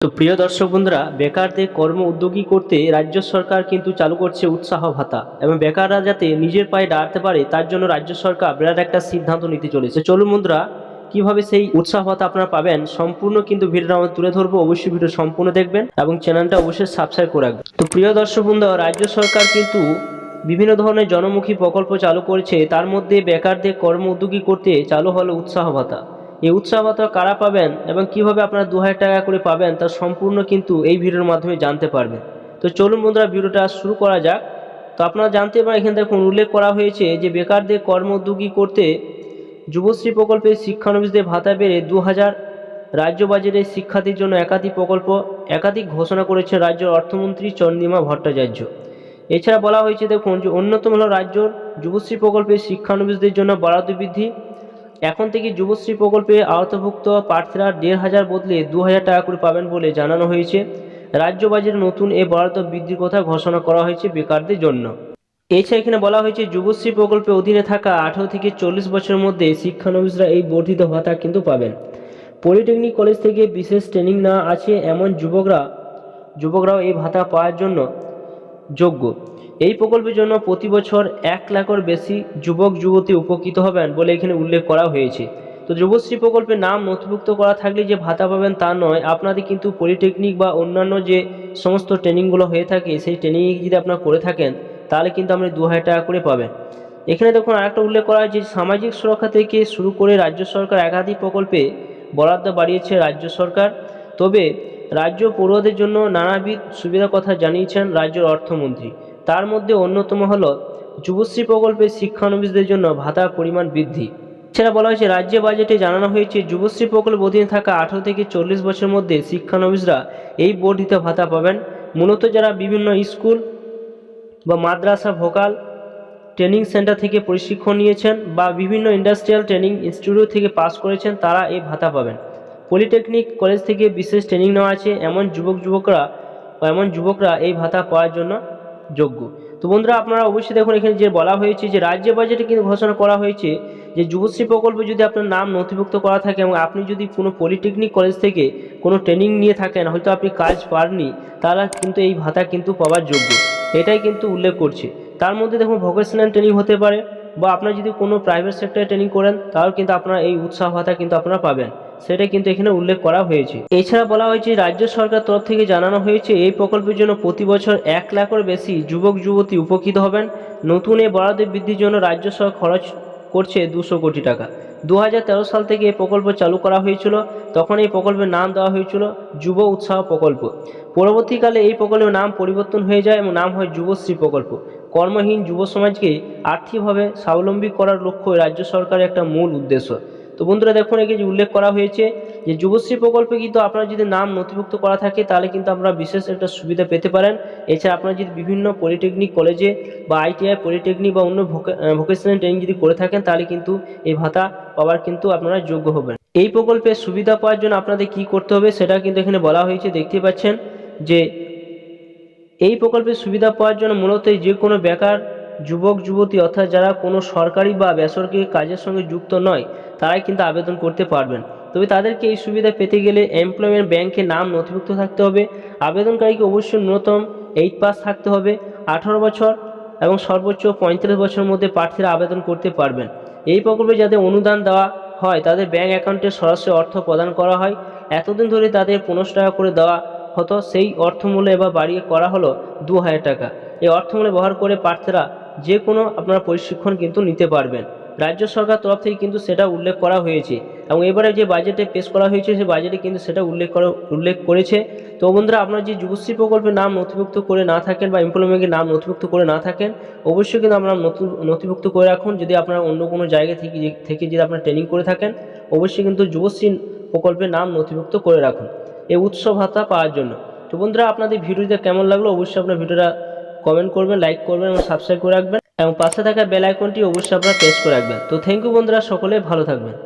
তো প্রিয় দর্শক বন্ধুরা, বেকারদের কর্ম উদ্যোগী করতে রাজ্য সরকার কিন্তু চালু করছে উৎসাহ ভাতা এবং বেকাররা যাতে নিজের পায়ে দাঁড়াতে পারে, তার জন্য রাজ্য সরকার বিরাট একটা সিদ্ধান্ত নিতে চলেছে। চলুন বন্ধুরা, কীভাবে সেই উৎসাহ ভাতা আপনারা পাবেন সম্পূর্ণ কিন্তু ভিডিওটা আমরা তুলে ধরবো। অবশ্যই ভিডিও সম্পূর্ণ দেখবেন এবং চ্যানেলটা অবশ্যই সাবস্ক্রাইব করে রাখবেন। তো প্রিয় দর্শক বন্ধুরা, রাজ্য সরকার কিন্তু বিভিন্ন ধরনের জনমুখী প্রকল্প চালু করেছে। তার মধ্যে বেকারদের কর্ম উদ্যোগী করতে চালু হলো উৎসাহ ভাতা। এই উৎসাহ ভাতা কারা পাবেন এবং কীভাবে আপনারা দু হাজার টাকা করে পাবেন তার সম্পূর্ণ কিন্তু এই ভিডিওর মাধ্যমে জানতে পারবেন। তো চলুন বন্ধুরা, ভিডিওটা শুরু করা যাক। তো আপনারা জানতে পারেন এখানে দেখুন উল্লেখ করা হয়েছে যে বেকারদের কর্ম উদ্যোগী করতে যুবশ্রী প্রকল্পে শিক্ষানবিশদের ভাতা বেড়ে দু হাজার, রাজ্য বাজেটে শিক্ষার্থীর জন্য একাধিক প্রকল্প, একাধিক ঘোষণা করেছে রাজ্যের অর্থমন্ত্রী চন্দ্রিমা ভট্টাচার্য। এছাড়া বলা হয়েছে, দেখুন যে অন্যতম হল রাজ্যর যুবশ্রী প্রকল্পে শিক্ষানবিশদের জন্য বরাদ্দ বৃদ্ধি এখন থেকে যুবশ্রী প্রকল্পে আওতাভুক্ত প্রার্থীরা দেড় হাজার বদলে দু হাজার টাকা করে পাবেন বলে জানানো হয়েছে। রাজ্য বাজেটে নতুন এ বরাদ্দ বৃদ্ধির কথা ঘোষণা করা হয়েছে বেকারদের জন্য। এছাড়া এখানে বলা হয়েছে, যুবশ্রী প্রকল্পে অধীনে থাকা আঠারো থেকে চল্লিশ বছরের মধ্যে শিক্ষানবিশরা এই বর্ধিত ভাতা কিন্তু পাবেন। পলিটেকনিক কলেজ থেকে বিশেষ ট্রেনিং না আছে এমন যুবকরা যুবকরাও এই ভাতা পাওয়ার জন্য যোগ্য। এই প্রকল্পের জন্য প্রতি বছর এক লাখের বেশি যুবক, যুবতী উপকৃত হবেন বলে এখানে উল্লেখ করা হয়েছে। তো যুবশ্রী প্রকল্পের নাম নথিভুক্ত করা থাকলে যে ভাতা পাবেন তা নয়, আপনাদের কিন্তু পলিটেকনিক বা অন্যান্য যে সমস্ত ট্রেনিংগুলো হয়ে থাকে, সেই ট্রেনিং যদি আপনারা করে থাকেন, তাহলে কিন্তু আপনি দু হাজার টাকা করে পাবেন। এখানে দেখুন আরেকটা উল্লেখ করা হয়েছে, সামাজিক সুরক্ষা থেকে শুরু করে রাজ্য সরকার একাধিক প্রকল্পে বরাদ্দ বাড়িয়েছে রাজ্য সরকার। তবে রাজ্য পড়ুয়াদের জন্য নানাবিধ সুবিধার কথা জানিয়েছেন রাজ্যের অর্থমন্ত্রী। তার মধ্যে অন্যতম হল, যুবশ্রী প্রকল্পে শিক্ষানবিশদের জন্য ভাতার পরিমাণ বৃদ্ধি। এছাড়া বলা হয়েছে, রাজ্য বাজেটে জানানো হয়েছে, যুবশ্রী প্রকল্প অধীনে থাকা আঠারো থেকে চল্লিশ বছরের মধ্যে শিক্ষানবিশরা এই বর্ধিত ভাতা পাবেন। মূলত যারা বিভিন্ন স্কুল বা মাদ্রাসা, ভোকাল ট্রেনিং সেন্টার থেকে প্রশিক্ষণ নিয়েছেন বা বিভিন্ন ইন্ডাস্ট্রিয়াল ট্রেনিং ইনস্টিটিউট থেকে পাস করেছেন, তারা এই ভাতা পাবেন। পলিটেকনিক কলেজ থেকে বিশেষ ট্রেনিং নেওয়া আছে এমন যুবক যুবকরা এমন যুবকরা এই ভাতা পাওয়ার জন্য যোগ্য। তো বন্ধুরা, আপনারা অবশ্যই দেখুন, এখানে যে বলা হয়েছে যে রাজ্য বাজেটে কিন্তু ঘোষণা করা হয়েছে যে যুবশ্রী প্রকল্পে যদি আপনার নাম নথিভুক্ত করা থাকে এবং আপনি যদি কোনো পলিটেকনিক কলেজ থেকে কোনো ট্রেনিং নিয়ে থাকেন, হয়তো আপনি কাজ পাননি, তারা কিন্তু এই ভাতা কিন্তু পাওয়ার যোগ্য। এটাই কিন্তু উল্লেখ করছে। তার মধ্যে দেখুন ভোকেশনাল ট্রেনিং হতে পারে বা আপনার যদি কোনো প্রাইভেট সেক্টরে ট্রেনিং করেন তাহলে কিন্তু আপনারা এই উৎসাহ ভাতা কিন্তু আপনারা পাবেন। সেটা কিন্তু এখানে উল্লেখ করা হয়েছে। এছাড়া বলা হয়েছে, রাজ্য সরকার তরফ থেকে জানানো হয়েছে, এই প্রকল্পের জন্য প্রতি বছর এক লাখের বেশি যুবক, যুবতী উপকৃত হবেন। নতুন এই বরাদ্দ বৃদ্ধির জন্য রাজ্য সরকার খরচ করছে দুশো কোটি টাকা। দু হাজার তেরো সাল থেকে এই প্রকল্প চালু করা হয়েছিল। তখন এই প্রকল্পের নাম দেওয়া হয়েছিল যুব উৎসাহ প্রকল্প। পরবর্তীকালে এই প্রকল্পের নাম পরিবর্তন হয়ে যায় এবং নাম হয় যুবশ্রী প্রকল্প। কর্মহীন যুব সমাজকে আর্থিকভাবে স্বাবলম্বী করার লক্ষ্য রাজ্য সরকারের একটা মূল উদ্দেশ্য। তো বন্ধুরা দেখুন এখানে উল্লেখ করা হয়েছে যে যুবশ্রী প্রকল্পে কিন্তু আপনার যদি নাম নথিভুক্ত করা থাকে, তাহলে কিন্তু আপনারা বিশেষ একটা সুবিধা পেতে পারেন। এছাড়া আপনারা যদি বিভিন্ন পলিটেকনিক কলেজে বা আইটিআই, পলিটেকনিক বা অন্য ভোকেশনাল ট্রেনিং যদি করে থাকেন, তাহলে কিন্তু এই ভাতা পাওয়ার কিন্তু আপনারা যোগ্য হবেন। এই প্রকল্পের সুবিধা পাওয়ার জন্য আপনাদের কি করতে হবে, সেটা কিন্তু এখানে বলা হয়েছে। দেখতে পাচ্ছেন যে এই প্রকল্পের সুবিধা পাওয়ার জন্য মূলত যে কোনো বেকার যুবক, যুবতী অর্থাৎ যারা কোনো সরকারি বা বেসরকারি কাজের সঙ্গে যুক্ত নয়, তারাই কিন্তু আবেদন করতে পারবেন। তবে তাদেরকে এই সুবিধা পেতে গেলে এমপ্লয়মেন্ট ব্যাংকে নাম নথিভুক্ত থাকতে হবে। আবেদনকারীকে অবশ্যই ন্যূনতম এইট পাস থাকতে হবে, আঠারো বছর এবং সর্বোচ্চ পঁয়তাল্লিশ বছরের মধ্যে প্রার্থীরা আবেদন করতে পারবেন। এই প্রকল্পে যাদের অনুদান দেওয়া হয়, তাদের ব্যাংক অ্যাকাউন্টে সরাসরি অর্থ প্রদান করা হয়। এতদিন ধরে তাদের পনেরোশো টাকা করে দেওয়া হতো। সেই অর্থমূল্য এবার বাড়িয়ে করা হলো দু হাজার টাকা। এই অর্থমূল্য ব্যবহার করে প্রার্থীরা যে কোনো আপনারা প্রশিক্ষণ কিন্তু নিতে পারবেন। রাজ্য সরকার তরফ থেকে কিন্তু সেটা উল্লেখ করা হয়েছে এবং এবারে যে বাজেটে পেশ করা হয়েছে সেই বাজেটে কিন্তু সেটা উল্লেখ করা, উল্লেখ করেছে। তো বন্ধুরা, আপনার যে যুবশ্রী প্রকল্পের নাম নথিভুক্ত করে না থাকেন বা এমপ্লয়মেন্টের নাম নথিভুক্ত করে না থাকেন, অবশ্যই কিন্তু আপনার নথি- নথিভুক্ত করে রাখুন। যদি আপনারা অন্য কোনো জায়গা থেকে থেকে যদি আপনারা ট্রেনিং করে থাকেন, অবশ্যই কিন্তু যুবশ্রী প্রকল্পের নাম নথিভুক্ত করে রাখুন। এই উৎসব ভাতা পাওয়ার জন্য। তো বন্ধুরা, আপনাদের ভিডিওটা কেমন লাগল? অবশ্যই আপনার ভিডিওটা কমেন্ট করবেন লাইক করবেন এবং সাবস্ক্রাইব করে রাখবেন। এবং পাশে থাকা বেল আইকনটি অবশ্যই আপনারা প্রেস করে রাখবেন। তো থ্যাংক ইউ বন্ধুরা, সকলে ভালো থাকবেন।